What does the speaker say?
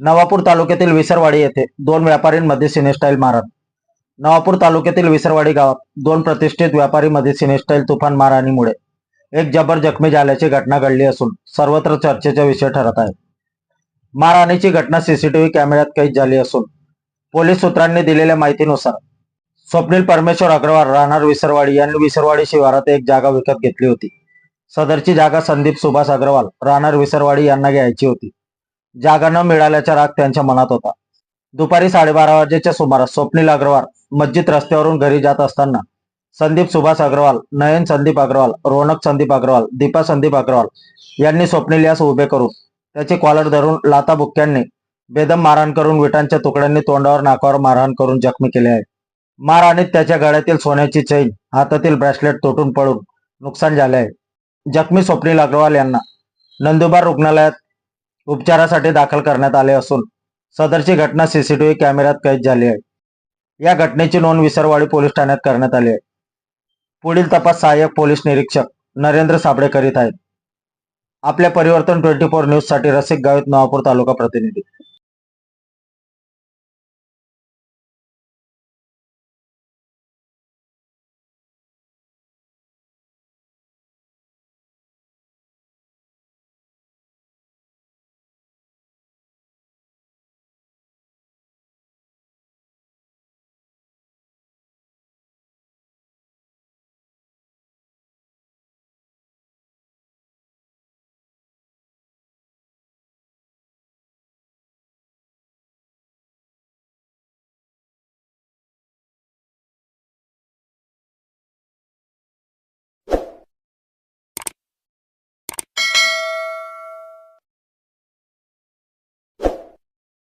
नवापूर तालुक्यातील विसरवाडी येथे दोन व्यापारींमध्ये सिनेस्टाईल मारण नवापूर तालुक्यातील विसरवाडी गावात दोन प्रतिष्ठित व्यापारीमध्ये सिनेस्टाईल तुफान मारहाणीमुळे एक जबर जखमी झाल्याची घटना घडली असून सर्वत्र चर्चेचा विषय ठरत आहे. मारहाणीची घटना सीसीटीव्ही कॅमेऱ्यात कैद झाली असून पोलीस सूत्रांनी दिलेल्या माहितीनुसार स्वप्नील परमेश्वर अग्रवाल राहणार विसरवाडी यांनी विसरवाडी शिवारात एक जागा विकत घेतली होती. सदरची जागा संदीप सुभाष अग्रवाल राहणार विसरवाडी यांना घ्यायची होती. जागा न मिळाल्याचा राग त्यांच्या मनात होता. दुपारी साडेबारा वाजेच्या सुमारास स्वप्नील अग्रवाल मस्जिद रस्त्यावरून घरी जात असताना संदीप सुभाष अग्रवाल नयन संदीप अग्रवाल रोनक संदीप अग्रवाल दीपा संदीप अग्रवाल यांनी स्वप्नील यास उभे करून त्याचे कॉलर धरून लाता बुक्क्यांनी बेदम मारहाण करून विटांच्या तुकड्यांनी तोंडावर नाकावर मारहाण करून जखमी केले आहे. मारहाणीत त्याच्या गळ्यातील सोन्याची चैन हातातील ब्रेसलेट तुटून पडून नुकसान झाले आहे. जखमी स्वप्नील अग्रवाल यांना नंदुरबार रुग्णालयात उपचारासाठी दाखल करण्यात आले असून सदरची घटना सीसीटीव्ही कॅमेऱ्यात कैद झाली आहे. या घटनेची नोंद विसरवाडी पोलीस ठाण्यात करण्यात आली आहे. पुढील तपास सहाय्यक पोलीस निरीक्षक नरेंद्र साबळे करीत आहेत. आपल्या परिवर्तन ट्वेंटी फोर न्यूजसाठी रसिक गावित नवापूर तालुका प्रतिनिधी.